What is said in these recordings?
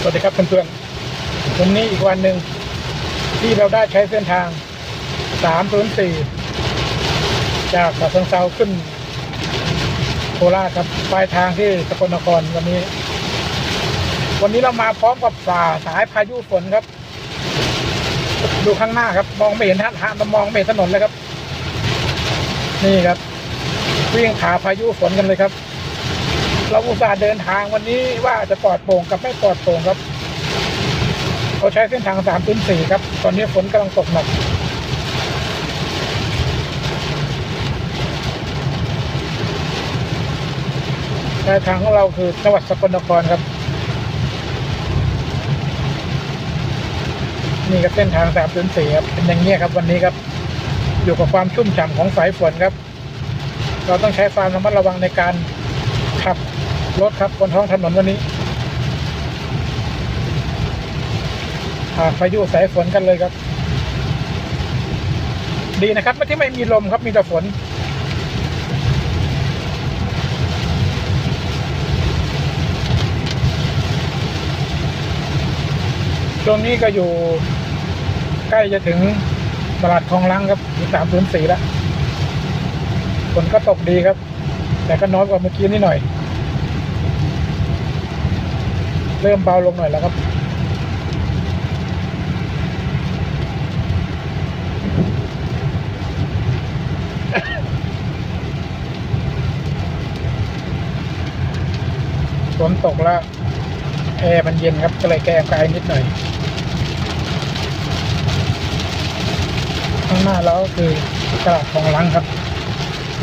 สวัสดีครับเพื่อนๆวันนี้อีกวันหนึ่งที่เราได้ใช้เส้นทาง 304 จากฉะเชิงเซาขึ้นโคราชครับปลายทางที่สกลนครวันนี้ วันนี้เรามาพร้อมกับฝ่าสายพายุฝนครับ ดูข้างหน้าครับ มองไม่เห็นทางทางมองไม่เห็นถนนเลยครับ นี่ครับ วิ่งผาพายุฝนกันเลยครับ เราอุตส่าห์เดินทางวันนี้ว่าจะปลอดโปร่งกับไม่ปลอดโปร่งครับเขาใช้เส้นทางสามพื้นสี่ครับ ตอนนี้ฝนกำลังตกหนักปลายทางของเราคือจังหวัดสกลนครครับ นี่ก็เส้นทางสามพื้นสี่ครับ เป็นอย่างนี้ครับวันนี้ครับ อยู่กับความชุ่มฉ่ำของสายฝนครับ เราต้องใช้ความระมัดระวังในการขับ รถครับบนท้องถนนวันนี้ผ่าพายุสายฝนกันเลยครับ ดีนะครับไม่ที่ไม่มีลมครับมีแต่ฝน ช่วงนี้ก็อยู่ใกล้จะถึงตลาดคลองลังครับสามศูนย์สี่แล้วฝนก็ตกดีครับ แต่ก็น้อยกว่าเมื่อกี้นิดหน่อย เริ่มเบาลงหน่อยแล้วครับฝนตกแล้วแอร์มันเย็นครับ ก็เลยแก้กายนิดหน่อย ข้างหน้าเราคือตลาดของลังครับ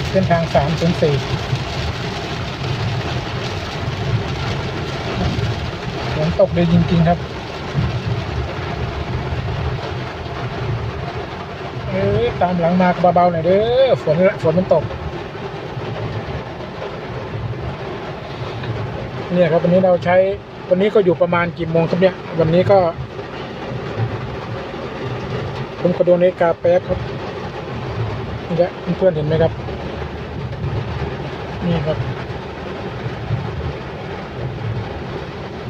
เส้นทาง 304 ตกเลยจริงๆครับ เอ้ตามหลังมาเบาๆหน่อยเด้อฝนฝนมันตก เนี่ยครับวันนี้เราใช้ วันนี้ก็อยู่ประมาณกี่โมงครับเนี่ย วันนี้ก็ ผมกระโดนนิกาแป๊บครับนี่ครับเพื่อนเห็นไหมครับ นี่ครับ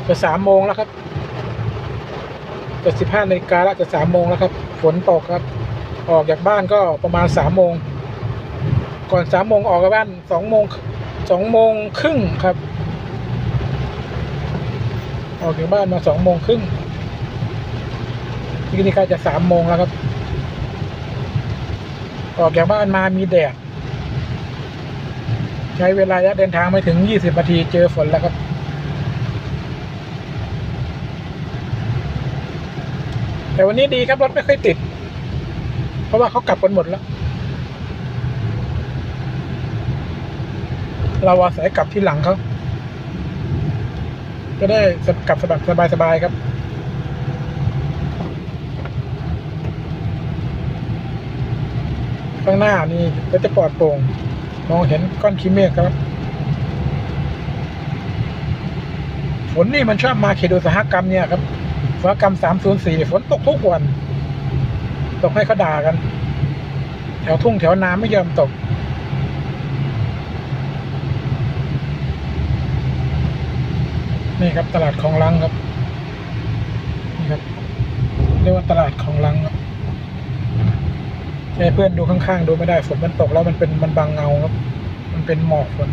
จะสามโมงแล้วครับ จะสิบห้านาฬิกาแล้วจะสามโมงแล้วครับ ฝนตกครับ ออกจากบ้านก็ประมาณสามโมง ก่อนสามโมงออกจากบ้านสองโมงสองโมงครึ่งครับ ออกจากบ้านมาสองโมงครึ่งที่นี่กล้จะสามโมงแล้วครับ ออกจากบ้านมามีแดด ใช้เวลาเดินทางไม่ถึงยี่สิบนาทีเจอฝนแล้วครับ แต่วันนี้ดีครับรถไม่ค่อยติด เพราะว่าเขากลับกันหมดแล้ว เราอาศัยกลับที่หลังเขาก็ได้กลับสบายสบายสบายครับ ข้างหน้านี่ก็จะปลอดโปร่งมองเห็นก้อนขี้เมฆครับฝนนี่มันชอบมาเขตอุตสาหกรรมเนี่ยครับ อุตสาหกรรมสามศูนย์สี่ฝนตกทุกวัน ตกให้เขาด่ากัน แถวทุ่งแถวนาไม่ยอมตก นี่ครับตลาดของลังครับ นี่ครับ เรียกว่าตลาดของลังครับให้เพื่อนดูข้างๆ ดูไม่ได้ฝนมันตกแล้วมันเป็นมันบังเงาครับ มันเป็นหมอกฝน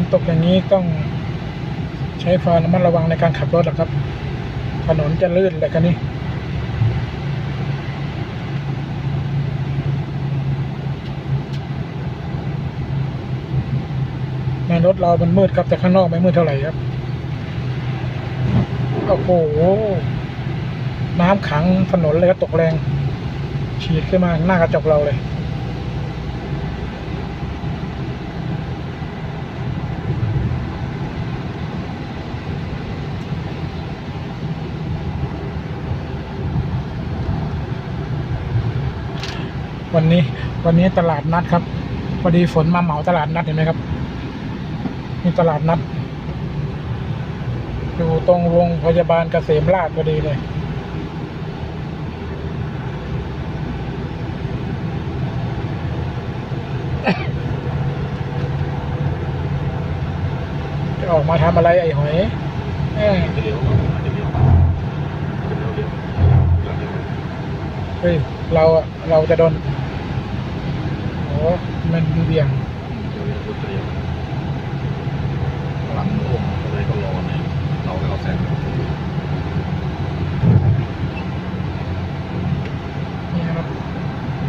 นตกอย่างนี้ต้องใช้ความระมัดระวังในการขับรถหรอครับ ถนนจะลื่นเลยคันนี้ในรถเรา มันมืดครับแต่ข้างนอกไม่มืดเท่าไหร่ครับ โอ้โห น้ำขังถนนเลยครับตกแรง ฉีดขึ้นมาหน้ากระจกเราเลย วันนี้ วันนี้ตลาดนัดครับพอดีฝนมาเหมาตลาดนัดเห็นไหมครับนี่ตลาดนัด อยู่ตรงโรงพยาบาลเกษมราชพอดีเลยจะออกมาทำอะไรไอ้หอยเยเฮ้ยเราเราจะโดน โอ้มันเบี่ยงเลี้ยวเลี้ยวเลี้ยวหลังโอ้อะไรก็รอเนี่ยเราก็เอาแซงนี่ครับ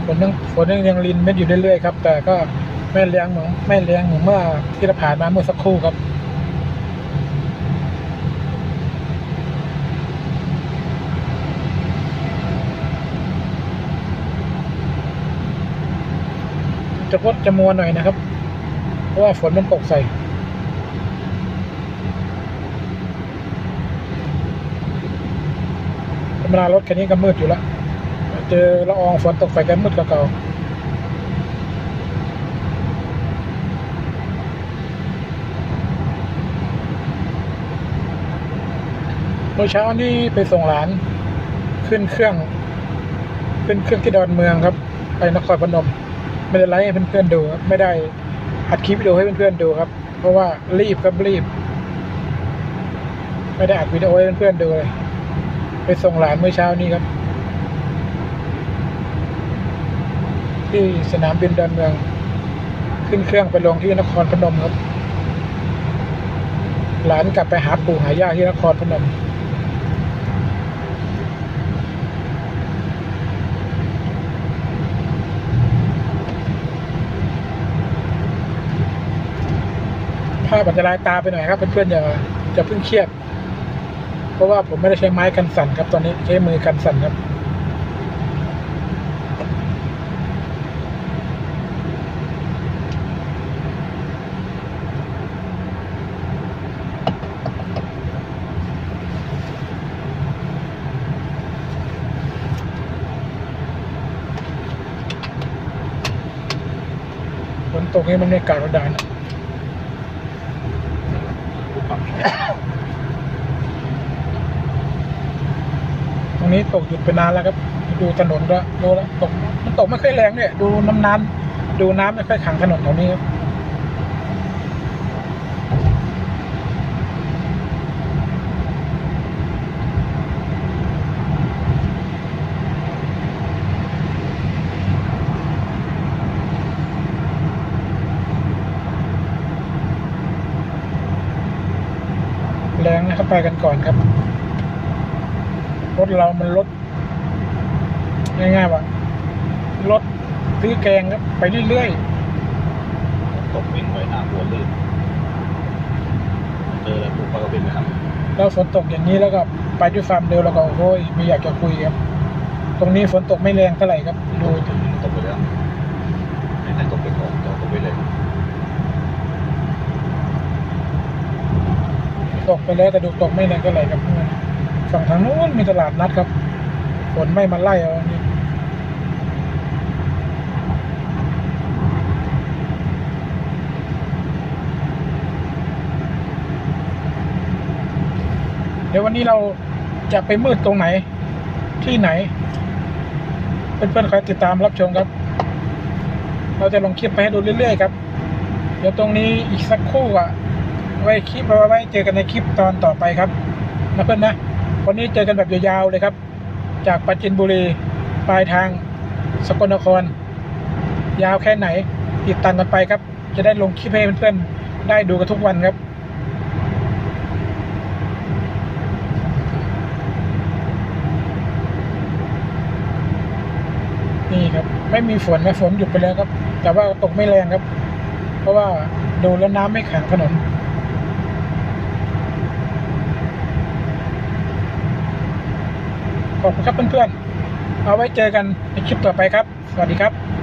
ฝนยังฝนยังยังรินเม็ดอยู่เรื่อยๆครับ แต่ก็ไม่แรงเหมือนไม่แรงเหมือนเมื่อที่เราผ่านมาเมื่อสักครู่ครับ จะพดจะมัวหน่อยนะครับ เพราะว่าฝนมันตกใส่ธรรมดารถคันนี้ก็มืดอยู่แล้ว เจอละอองฝนตกใส่กันมืดกว่าเก่าเมื่อเช้านี้ไปส่งหลานขึ้นเครื่อง ขึ้นเครื่องที่ดอนเมืองครับ ไปนครพนม ไม่ได้ไลฟ์ให้เพื่อนๆดูครับไม่ได้อัดคลิปวิดีโอให้เพื่อนๆดูครับ เพราะว่ารีบครับรีบ ไม่ได้อัดวิดีโอให้เพื่อนๆดูเลย ไปส่งหลานเมื่อเช้านี้ครับ ที่สนามบินดอนเมือง ขึ้นเครื่องไปลงที่นครพนมครับ หลานกลับไปหาปู่หายาที่นครพนม ภาพอันตรายตาไปหน่อยครับเพื่อนๆอย่าจะเพิ่งเครียดเพราะว่าผมไม่ได้ใช้ไม้กันสั่นครับ ตอนนี้ใช้มือกันสั่นครับฝนตกนี่มันไม่กาดระดานนะ ปุ๊บปั๊บ ต รงนี้ตกหยุดไปนานแล้วครับ ดูถนนก็ดูแล้วตกมันตกไม่ค่อยแรงเนี่ยดูน้ำน้ำดูน้ำไม่ค่อยขังถนนแถวนี้ครับแรงนะครับไปกันก่อนครับ รถเรามันรถง่ายๆว่ารถซื้อแกงครับไปเรื่อยตกวิ่งไปหน้าบัวลื่นเจอแล้วปุ๊บก็เป็นนะครับๆแล้วฝนตกอย่างนี้แล้วก็ไปด้วยความเร็วแล้วก็โอ้ยไม่อยากจะคุยครับ ตรงนี้ฝนตกไม่แรงเท่าไหร่ครับดูดูถึงตกไปแล้วไม่ได้ตกไปก่อนแต่ตกไปเลยตกไปแล้วแต่ดูตกไม่แรงเท่าไหร่ครับเพื่อน ฝั่งทางนู้นมีตลาดนัดครับฝนไม่มาไล่เอานี่เดี๋ยววันนี้เราจะไปมืดตรงไหนที่ไหน เพื่อนๆคอยติดตามรับชมครับ เราจะลงคลิปไปให้ดูเรื่อยๆครับ เดี๋ยวตรงนี้อีกสักครู่อะ ไว้คลิปไว้เจอกันในคลิปตอนต่อไปครับนะเพื่อนนะ วันนี้เจอกันแบบยาวๆเลยครับ จากปราจินบุรีปลายทางสกลนคร ยาวแค่ไหน ติดตามกันไปครับ จะได้ลงคลิปให้เพื่อนๆได้ดูกันทุกวันครับนี่ครับ ไม่มีฝนนะฝนหยุดไปแล้วครับ แต่ว่าตกไม่แรงครับ เพราะว่าดูแล้วน้ำไม่ขังถนน ขอบคุณครับเพื่อนๆ เอาไว้เจอกันในคลิปต่อไปครับ สวัสดีครับ